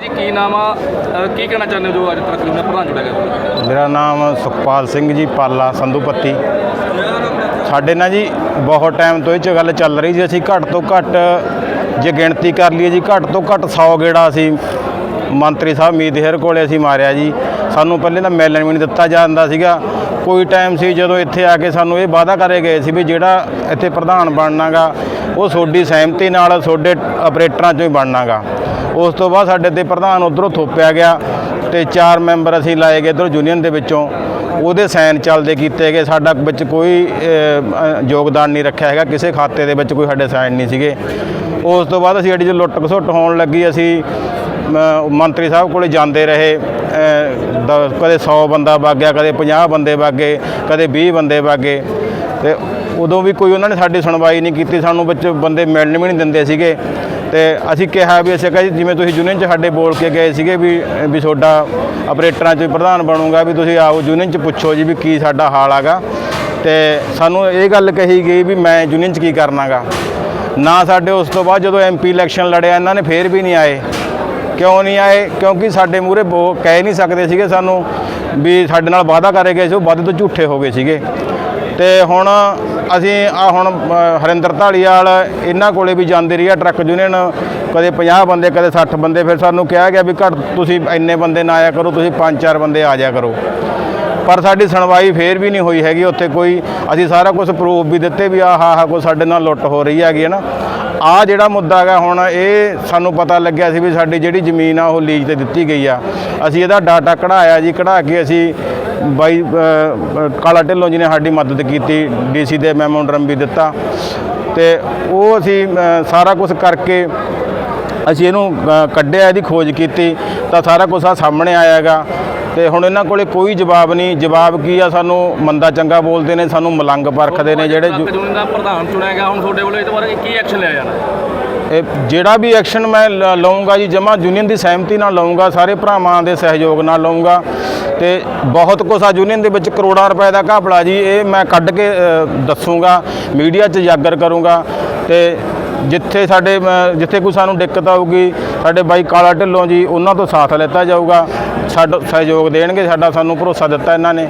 ਜੀ, ਕੀ ਨਾਮ ਆ? ਕੀ ਕਹਿਣਾ ਚਾਹੁੰਦੇ ਹੋ ਜੋ ਅੱਜ ਤੱਕ ਦਾ ਪ੍ਰਧਾਨ ਚੁਣਿਆ ਗਿਆ ਮੇਰਾ ਨਾਮ ਸੁਖਪਾਲ ਸਿੰਘ ਜੀ, ਪਾਲਾ ਸੰਧੂਪੱਤੀ ਸਾਡੇ ਨਾਲ ਜੀ ਬਹੁਤ ਟਾਈਮ ਤੋਂ ਇਹ 'ਚ ਗੱਲ ਚੱਲ ਰਹੀ ਸੀ, ਅਸੀਂ ਘੱਟ ਤੋਂ ਘੱਟ ਜੇ ਗਿਣਤੀ ਕਰ ਲਈਏ ਜੀ, ਘੱਟ ਤੋਂ ਘੱਟ 100 ਗੇੜਾ ਅਸੀਂ ਮੰਤਰੀ ਸਾਹਿਬ ਮੀਤਹਿਰ ਕੋਲੇ ਅਸੀਂ ਮਾਰਿਆ ਜੀ। ਸਾਨੂੰ ਪਹਿਲੇ ਤਾਂ ਮਿਲਣ ਵੀ ਨਹੀਂ ਦਿੱਤਾ ਜਾਂਦਾ ਸੀਗਾ। ਕੋਈ ਟਾਈਮ ਸੀ ਜਦੋਂ ਇੱਥੇ ਆ ਕੇ ਸਾਨੂੰ ਇਹ ਵਾਅਦਾ ਕਰੇ ਗਏ ਸੀ ਵੀ ਜਿਹੜਾ ਇੱਥੇ ਪ੍ਰਧਾਨ ਬਣਨਾਗਾ, ਉਹ ਤੁਹਾਡੀ ਸਹਿਮਤੀ ਨਾਲ ਤੁਹਾਡੇ ਆਪਰੇਟਰਾਂ ਚੋਂ ਹੀ ਬਣਨਾਗਾ। ਉਸ ਤੋਂ ਬਾਅਦ ਸਾਡੇ ਤੇ ਪ੍ਰਧਾਨ ਉਧਰੋਂ ਥੋਪਿਆ ਗਿਆ ਤੇ ਚਾਰ ਮੈਂਬਰ ਅਸੀਂ ਲਾਏ ਗਏ ਇੱਧਰੋਂ ਯੂਨੀਅਨ ਦੇ ਵਿੱਚੋਂ। ਉਹਦੇ ਸਾਈਨ ਚੱਲਦੇ ਕੀਤੇ ਗਏ। ਸਾਡਾ ਵਿੱਚ ਕੋਈ ਯੋਗਦਾਨ ਨਹੀਂ ਰੱਖਿਆ ਹੈਗਾ। ਕਿਸੇ ਖਾਤੇ ਦੇ ਵਿੱਚ ਕੋਈ ਸਾਡੇ ਸਾਈਨ ਨਹੀਂ ਸੀਗੇ। ਉਸ ਤੋਂ ਬਾਅਦ ਅਸੀਂ ਐਡੀ ਜੋ ਲੁੱਟ ਘਸੁੱਟ ਹੋਣ ਲੱਗੀ, ਅਸੀਂ ਮੰਤਰੀ ਸਾਹਿਬ ਕੋਲੇ ਜਾਂਦੇ ਰਹੇ। ਦ- ਕਦੇ 100 ਬੰਦਾ ਵਗ ਗਿਆ, ਕਦੇ 50 ਬੰਦੇ ਵਗ ਗਏ, ਕਦੇ 20 ਬੰਦੇ ਵਗ ਗਏ। ਤੇ ਉਦੋਂ ਵੀ ਕੋਈ ਉਹਨਾਂ ਨੇ ਸਾਡੀ ਸੁਣਵਾਈ ਨਹੀਂ ਕੀਤੀ। ਸਾਨੂੰ ਵਿੱਚ ਬੰਦੇ ਮਿਲਣ ਵੀ ਨਹੀਂ ਦਿੰਦੇ ਸੀਗੇ। ਤੇ ਅਸੀਂ ਕਿਹਾ ਵੀ ਅਸੀਂ ਕਿਹਾ ਜੀ, ਜਿਵੇਂ ਤੁਸੀਂ ਯੂਨੀਅਨ 'ਚ ਸਾਡੇ ਬੋਲ ਕੇ ਗਏ ਸੀਗੇ ਵੀ ਵੀ ਤੁਹਾਡਾ ਆਪਰੇਟਰਾਂ 'ਚ ਪ੍ਰਧਾਨ ਬਣੂਗਾ, ਵੀ ਤੁਸੀਂ ਆਓ ਯੂਨੀਅਨ 'ਚ ਪੁੱਛੋ ਜੀ ਵੀ ਕੀ ਸਾਡਾ ਹਾਲ ਆਗਾ ਤੇ ਸਾਨੂੰ ਇਹ ਗੱਲ ਕਹੀ ਗਈ ਵੀ ਮੈਂ ਯੂਨੀਅਨ 'ਚ ਕੀ ਕਰਨਾਗਾ। ਨਾ ਸਾਡੇ ਉਸ ਤੋਂ ਬਾਅਦ ਜਦੋਂ ਐਮਪੀ ਇਲੈਕਸ਼ਨ ਲੜਿਆ, ਇਹਨਾਂ ਨੇ ਫੇਰ ਵੀ ਨਹੀਂ ਆਏ। ਕਿਉਂ ਨਹੀਂ ਆਏ? ਕਿਉਂਕਿ ਸਾਡੇ ਮੂਹਰੇ ਬੋ, ਕਹਿ ਨਹੀਂ ਸਕਦੇ ਸੀਗੇ ਸਾਨੂੰ ਵੀ ਸਾਡੇ ਨਾਲ ਵਾਅਦਾ ਕਰੇ ਗਏ ਸੀ, ਉਹ ਵਾਅਦੇ ਤੋਂ ਝੂਠੇ ਹੋ ਗਏ ਸੀਗੇ। ਤੇ ਹੁਣ ਅਸੀਂ ਆ ਹੁਣ ਹਰਿੰਦਰ ਢਾਲੀਵਾਲ ਇਹਨਾਂ ਕੋਲੇ ਵੀ ਜਾਂਦੇ ਰਹੀ ਆ ਟਰੱਕ ਯੂਨੀਅਨ। ਕਦੇ 50 ਬੰਦੇ, ਕਦੇ 60 ਬੰਦੇ, ਫਿਰ ਸਾਨੂੰ ਕਿਹਾ ਗਿਆ ਵੀ ਘੱਟ ਤੁਸੀਂ ਇੰਨੇ ਬੰਦੇ ਨਾ ਆਇਆ ਕਰੋ, ਤੁਸੀਂ ਪੰਜ ਚਾਰ ਬੰਦੇ ਆ ਜਾਇਆ ਕਰੋ। ਪਰ ਸਾਡੀ ਸੁਣਵਾਈ ਫੇਰ ਵੀ ਨਹੀਂ ਹੋਈ ਹੈਗੀ, ਉੱਥੇ ਕੋਈ, ਅਸੀਂ ਸਾਰਾ ਕੁਝ ਪ੍ਰੂਫ ਵੀ ਦਿੱਤੇ ਵੀ ਆਹ ਆਹ ਕੋਈ ਸਾਡੇ ਨਾਲ ਲੁੱਟ ਹੋ ਰਹੀ ਹੈਗੀ ਹੈ ਨਾ। ਆ ਜਿਹੜਾ ਮੁੱਦਾ ਹੈਗਾ ਹੁਣ, ਇਹ ਸਾਨੂੰ ਪਤਾ ਲੱਗਿਆ ਸੀ ਵੀ ਸਾਡੀ ਜਿਹੜੀ ਜ਼ਮੀਨ ਆ, ਉਹ ਲੀਜ਼ ਤੇ ਦਿੱਤੀ ਗਈ ਆ। ਅਸੀਂ ਇਹਦਾ ਡਾਟਾ ਕਢਾਇਆ ਜੀ, ਕਢਾ ਕੇ ਅਸੀਂ ਬਾਈ ਕਾਲਾ ਢਿੱਲੋਂ ਜੀ ਨੇ ਸਾਡੀ ਮਦਦ ਕੀਤੀ ਡੀਸੀ ਦੇ ਮੈਮੋਰੰਡਮ ਵੀ ਦਿੱਤਾ। ਤੇ ਉਹ ਅਸੀਂ ਸਾਰਾ ਕੁਝ ਕਰਕੇ ਅਸੀਂ ਇਹਨੂੰ ਕੱਢਿਆ ਇਹਦੀ ਖੋਜ ਕੀਤੀ ਤਾਂ ਸਾਰਾ ਕੁਝ ਆ ਸਾਹਮਣੇ ਆਇਆ ਹੈਗਾ ਤੇ ਹੁਣ ਇਹਨਾਂ ਕੋਲੇ ਕੋਈ ਜਵਾਬ ਨਹੀਂ ਜਵਾਬ ਕੀ ਆ ਸਾਨੂੰ ਮੰਦਾ ਚੰਗਾ ਬੋਲਦੇ ਨੇ ਸਾਨੂੰ ਮਲੰਗ ਪਰਖਦੇ ਨੇ ਜਿਹੜੇ ਟਰੱਕ ਯੂਨੀਅਨ ਦਾ ਪ੍ਰਧਾਨ ਚੁਣਿਆ ਗਿਆ ਹੁਣ ਤੁਹਾਡੇ ਵੱਲੋਂ ਬਾਰੇ ਕੀ ਐਕਸ਼ਨ ਲਿਆ ਜਾਣਾ? ਇਹ ਜਿਹੜਾ ਵੀ ਐਕਸ਼ਨ ਮੈਂ ਲ- ਲਊਂਗਾ ਜੀ ਜਮਾ ਯੂਨੀਅਨ ਦੀ ਸਹਿਮਤੀ ਨਾਲ ਲਊਂਗਾ ਸਾਰੇ ਭਰਾਵਾਂ ਦੇ ਸਹਿਯੋਗ ਨਾਲ ਲਊਂਗਾ। ਤੇ ਬਹੁਤ ਕੁਛ ਆ ਯੂਨੀਅਨ ਦੇ ਵਿੱਚ ਕਰੋੜਾਂ ਰੁਪਏ ਦਾ ਘਪਲਾ ਜੀ ਇਹ ਮੈਂ ਕੱਢ ਕੇ ਅ, ਦੱਸੂਗਾ ਮੀਡੀਆ 'ਚ ਜਾਗਰ ਕਰੂੰਗਾ ਤੇ ਜਿੱਥੇ ਸਾਡੇ ਜਿੱਥੇ ਕੋਈ ਸਾਨੂੰ ਦਿੱਕਤ ਆਊਗੀ ਸਾਡੇ ਬਾਈ ਕਾਲਾ ਢਿੱਲੋਂ ਜੀ ਉਹਨਾਂ ਤੋਂ ਸਾਥ ਲੈਤਾ ਜਾਊਗਾ ਸਾਡਾ ਸਹਿਯੋਗ ਦੇਣਗੇ ਸਾਡਾ ਸਾਨੂੰ ਭਰੋਸਾ ਦਿੱਤਾ ਇਹਨਾਂ ਨੇ।